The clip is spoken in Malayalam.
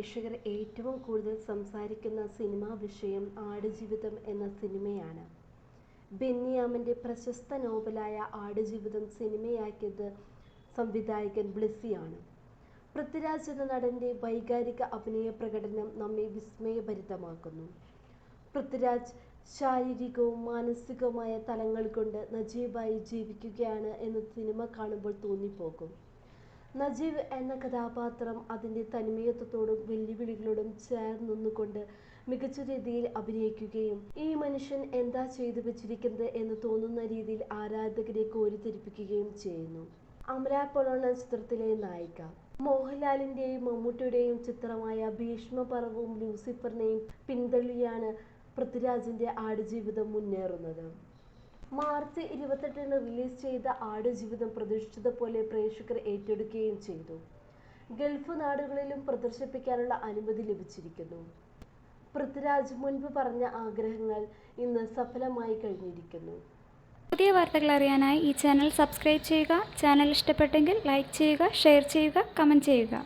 പ്രേക്ഷകർ ഏറ്റവും കൂടുതൽ സംസാരിക്കുന്ന സിനിമാ വിഷയം ആടുജീവിതം എന്ന സിനിമയാണ്. ബെന്നിയാമന്റെ പ്രശസ്ത നോവലായ ആടുജീവിതം സിനിമയാക്കിയത് സംവിധായകൻ ബ്ലിസിയാണ് പൃഥ്വിരാജ് എന്ന നടന്റെ വൈകാരിക അഭിനയ പ്രകടനം നമ്മെ വിസ്മയഭരിതമാക്കുന്നു. പൃഥ്വിരാജ് ശാരീരികവും മാനസികവുമായ തലങ്ങൾ കൊണ്ട് നജീബായി ജീവിക്കുകയാണ് എന്ന് സിനിമ കാണുമ്പോൾ തോന്നിപ്പോകും. നജീബ് എന്ന കഥാപാത്രം അതിന്റെ തന്മയത്വത്തോടും വെല്ലുവിളികളോടും ചേർന്നുകൊണ്ട് മികച്ച രീതിയിൽ അഭിനയിക്കുകയും ഈ മനുഷ്യൻ എന്താ ചെയ്തു വെച്ചിരിക്കുന്നത് എന്ന് തോന്നുന്ന രീതിയിൽ ആരാധകരെ കോരിത്തെരിപ്പിക്കുകയും ചെയ്യുന്നു. അമര പൊളോണ ചിത്രത്തിലെ നായിക. മോഹൻലാലിന്റെയും മമ്മൂട്ടിയുടെയും ചിത്രമായ ഭീഷ്മപർവവും ലൂസിഫറിനെയും പിന്തള്ളിയാണ് പൃഥ്വിരാജിന്റെ ആടുജീവിതം മുന്നേറുന്നത്. മാർച്ച് ഇരുപത്തെട്ടിന് റിലീസ് ചെയ്ത ആടുജീവിതം പ്രതീക്ഷിച്ചത് പോലെ പ്രേക്ഷകർ ഏറ്റെടുക്കുകയും ചെയ്തു. ഗൾഫ് നാടുകളിലും പ്രദർശിപ്പിക്കാനുള്ള അനുമതി ലഭിച്ചിരിക്കുന്നു. പൃഥ്വിരാജ് മുൻപ് പറഞ്ഞ ആഗ്രഹങ്ങൾ ഇന്ന് സഫലമായി കഴിഞ്ഞിരിക്കുന്നു. പുതിയ വാർത്തകൾ അറിയാനായി ഈ ചാനൽ സബ്സ്ക്രൈബ് ചെയ്യുക. ചാനൽ ഇഷ്ടപ്പെട്ടെങ്കിൽ ലൈക്ക് ചെയ്യുക ഷെയർ ചെയ്യുക കമന്റ് ചെയ്യുക.